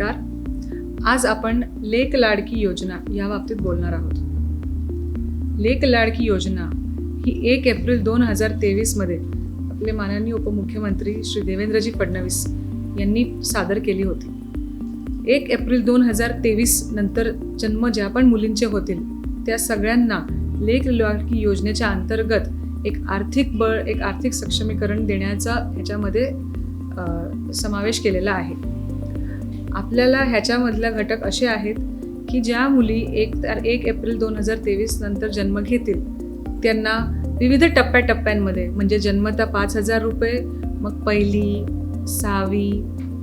नमस्कार. आज आपण लेक लाडकी योजना या बाबतीत बोलणार आहोत. लेक लाडकी योजना ही एक एप्रिल दोन हजार तेवीसमध्ये आपले माननीय उपमुख्यमंत्री श्री देवेंद्रजी फडणवीस यांनी सादर केली होती. एक एप्रिल दोन हजार तेवीस नंतर जन्म ज्या पण मुलींचे होतील त्या सगळ्यांना लेक लाडकी योजनेच्या अंतर्गत एक आर्थिक बळ एक आर्थिक सक्षमीकरण देण्याचा ह्याच्यामध्ये समावेश केलेला आहे. आपल्याला ह्याच्यामधल्या घटक असे आहेत की ज्या मुली एक तर एक एप्रिल दोन हजार तेवीस नंतर जन्म घेतील त्यांना विविध टप्प्याटप्प्यांमध्ये म्हणजे जन्मता पाच हजार रुपये मग पहिली सहावी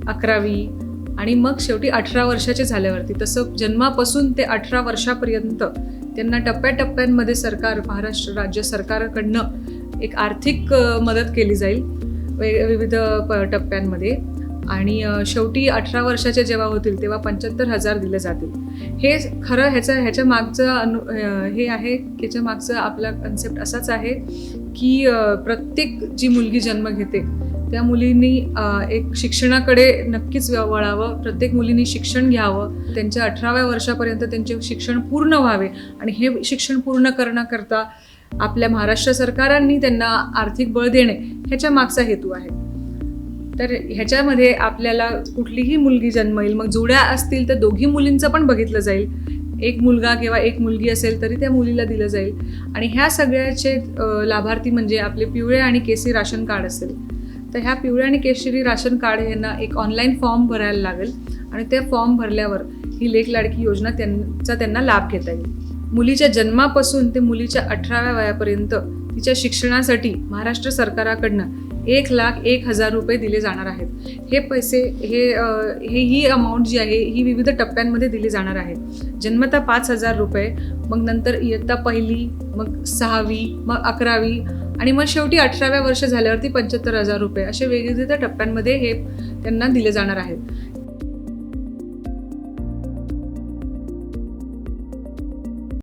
अकरावी आणि मग शेवटी अठरा वर्षाचे झाल्यावरती. तसं जन्मापासून ते अठरा वर्षापर्यंत त्यांना टप्प्याटप्प्यांमध्ये सरकार महाराष्ट्र राज्य सरकारकडनं एक आर्थिक मदत केली जाईल वे विविध प टप्प्यांमध्ये. आणि शेवटी अठरा वर्षाचे जेव्हा होतील तेव्हा पंच्याहत्तर हजार दिले जातील. हे खरं ह्याचं ह्याच्या मागचं अनु हे आहे ह्याच्या मागचं आपला कन्सेप्ट असाच आहे की प्रत्येक जी मुलगी जन्म घेते त्या मुलींनी एक शिक्षणाकडे नक्कीच व- वळावं प्रत्येक मुलींनी शिक्षण घ्यावं त्यांच्या अठराव्या वर्षापर्यंत त्यांचे शिक्षण पूर्ण व्हावे आणि हे शिक्षण पूर्ण करण्याकरता आपल्या महाराष्ट्र सरकारांनी त्यांना आर्थिक बळ देणे ह्याच्या मागचा हेतू आहे. तर ह्याच्यामध्ये आपल्याला कुठलीही मुलगी जन्मेल मग जुड्या असतील तर दोघी मुलींचं पण बघितलं जाईल. एक मुलगा किंवा एक मुलगी असेल तरी त्या मुलीला दिलं जाईल. आणि ह्या सगळ्याचे लाभार्थी म्हणजे आपले पिवळे आणि केसी राशन कार्ड असेल. तर ह्या पिवळ्या आणि केशरी राशन कार्ड यांना एक ऑनलाईन फॉर्म भरायला लागेल. आणि ते फॉर्म भरल्यावर ही लेख लाडकी योजना त्यांचा त्यांना लाभ घेता येईल. मुलीच्या जन्मापासून ते मुलीच्या अठराव्या वयापर्यंत तिच्या शिक्षणासाठी महाराष्ट्र सरकाराकडनं एक लाख एक हजार रुपये दिले जाणार आहेत. हे पैसे हे हे ही अमाऊंट जी आहे ही विविध टप्प्यांमध्ये दिली जाणार आहे. जन्मता पाच हजार रुपये मग नंतर इयत्ता पहिली मग सहावी मग अकरावी आणि मग शेवटी अठराव्या वर्ष झाल्यावरती पंच्याहत्तर हजार रुपये असे वेगवेगळ्या टप्प्यांमध्ये हे त्यांना दिले जाणार आहेत.